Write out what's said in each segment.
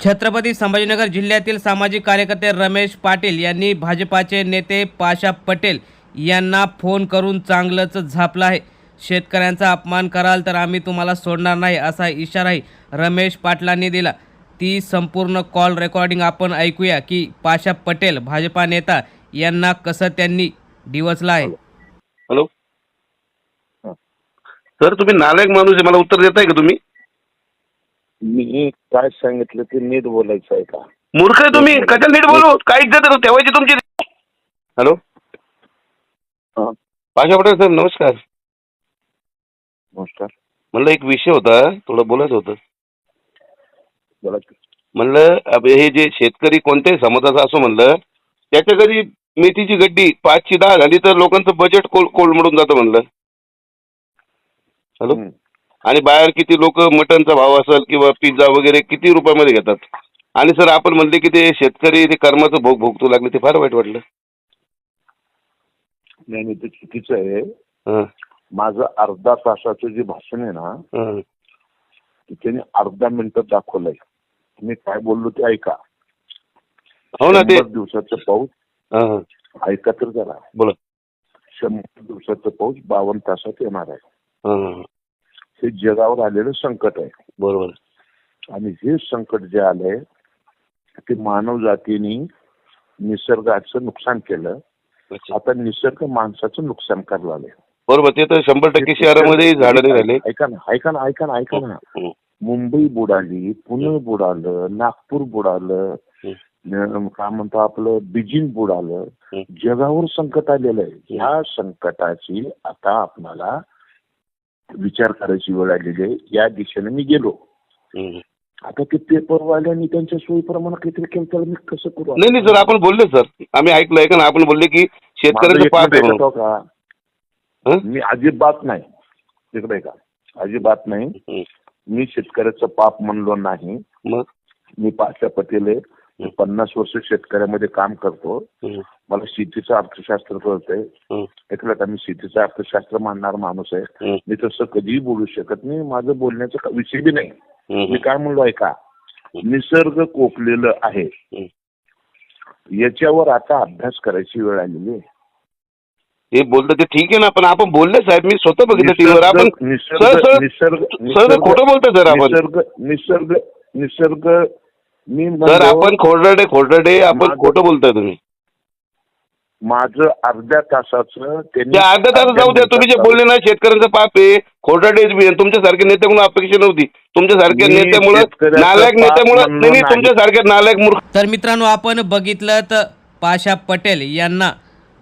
छत्रपती संभाजीनगर जिल्ह्यातील सामाजिक कार्यकर्ते रमेश पाटील यांनी भाजपाचे नेते पाशा पटेल यांना फोन करून चांगलंच झापलं आहे. शेतकऱ्यांचा अपमान कराल तर आम्ही तुम्हाला सोडणार नाही असा इशाराही रमेश पाटलांनी दिला. ती संपूर्ण कॉल रेकॉर्डिंग आपण ऐकूया की पाशा पटेल भाजपा नेता यांना कसं त्यांनी डिवचला आहे. हॅलो. सर तुम्ही नालायक माणूस आहे मला उत्तर देताय का तुम्ही? मी काय सांगितलं ते नीट बोलायचं आहे का? मूर्ख आहे तुम्ही. कशाला नीट बोलू? काय इज्जत ठेवायची तुमची. हॅलो? हा. पाशा पटेल साहेब नमस्कार. नमस्कार. म्हणलं एक विषय होता थोडं बोलायचं होतं. बोला की. म्हणलं अब हे जे शेतकरी कोणत्याही समाजाचा असो म्हणलं त्याच्या घरी मेथीची गड्डी पाचची दहा झाली तर लोकांचं बजेट कोल कोलमडून जातं म्हणलं. हॅलो? हम्म. आणि बाहेर किती लोक मटनचा भाव असेल किंवा पिझ्झा वगैरे किती रुपयामध्ये घेतात? आणि सर आपण म्हणले की ते शेतकरी ते कर्माचं भोग भोगतो लागले ते फार वाईट वाटलं. नाही नाही ते चुकीचं आहे. हं, माझं अर्धा तासाचं जे भाषण आहे ना हं. त्याने अर्धा मिनिटात दाखवलंय. मी काय बोललो ते ऐका. हो ना ते दिवसाचं पाऊस. ऐका तर जरा. बोला. शंभर दिवसाचं पाऊस बावन्न तासात येणार आहे. हं, जगावर आलेलं संकट आहे. बरोबर. आणि हे संकट जे आलंय ते मानव जातीने निसर्गाचं नुकसान केलं. आता निसर्ग माणसाचं नुकसान करायला लागले बरोबर ते तर शंभर टक्के शहरामध्ये झाडं राहिले ऐका ना ऐका ना ऐका ना ऐका ना. मुंबई बुडाली पुणे बुडालं नागपूर बुडालं काय म्हणतो आपलं बीजिंग बुडालं. जगावर संकट आलेलं आहे. या संकटाची आता आपणाला विचार करायची वेळ आलेली आहे. या दिशेने मी गेलो. आता ते पेपरवाल्यांनी त्यांच्या सोयीप्रमाणे काहीतरी केलं तर मी कसं करू? नाही नाही सर आपण बोलले सर. आम्ही ऐकलं ऐका ना आपण बोलले की शेतकऱ्यांचं का? मी अजिबात नाही. तिकडे का? अजिबात नाही. मी शेतकऱ्याचं पाप म्हणलो नाही. मग? मी पाशा पटेल आहे पन्नास वर्ष शेतकऱ्यामध्ये काम करतो. हं, मला शेतीचं अर्थशास्त्र कळतंय. हं, ऐकलं का? मी शेतीचं अर्थशास्त्र मानणार माणूस आहे. हं, मी तसं कधीही बोलू शकत नाही. माझं बोलण्याचं विषय बी नाही. हं, मी काय म्हणलो ऐका? निसर्ग कोकलेलं आहे. हं. याच्यावर आता अभ्यास करायची वेळ आलेली आहे. ते बोलतं ते ठीक आहे ना पण आपण बोलले साहेब मी स्वतः बघितलं टीव्हीवर आपण निसर्ग सर सर निसर्ग सर खोटं बोलतोय सर आपण. निसर्ग निसर्ग निसर्ग मी सर म्हणलो, आपण खोडरडे खोडरडे आपण खोटं बोलताय तुम्ही माझं अर्ध्या तासाचं अर्ध्या तास जाऊ द्या तुम्ही जे बोलले ना शेतकऱ्यांचं पाप आहे आहे. तुमच्यासारख्या नेत्यामुळे अपेक्षा नव्हती तुमच्यासारख्या नेत्यामुळे नालायक पाप नेत्यामुळे नाही. तुमच्यासारख्या नालायक मूर्ख तर मित्रांनो आपण बघितलं तर पाशा पटेल यांना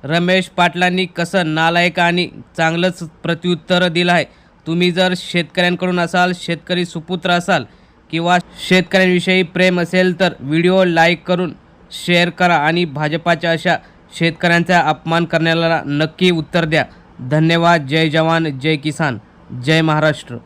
रमेश पाटलांनी कसं नालायक आणि चांगलंच प्रत्युत्तर दिलं आहे तुम्ही जर शेतकऱ्यांकडून असाल शेतकरी सुपुत्र असाल किंवा शेतकऱ्यांविषयी प्रेम असेल तर व्हिडिओ लाईक करून शेअर करा आणि भाजपाच्या अशा शेतकऱ्यांचा अपमान करण्याला नक्की उत्तर द्या. धन्यवाद. जय जवान. जय किसान. जय महाराष्ट्र.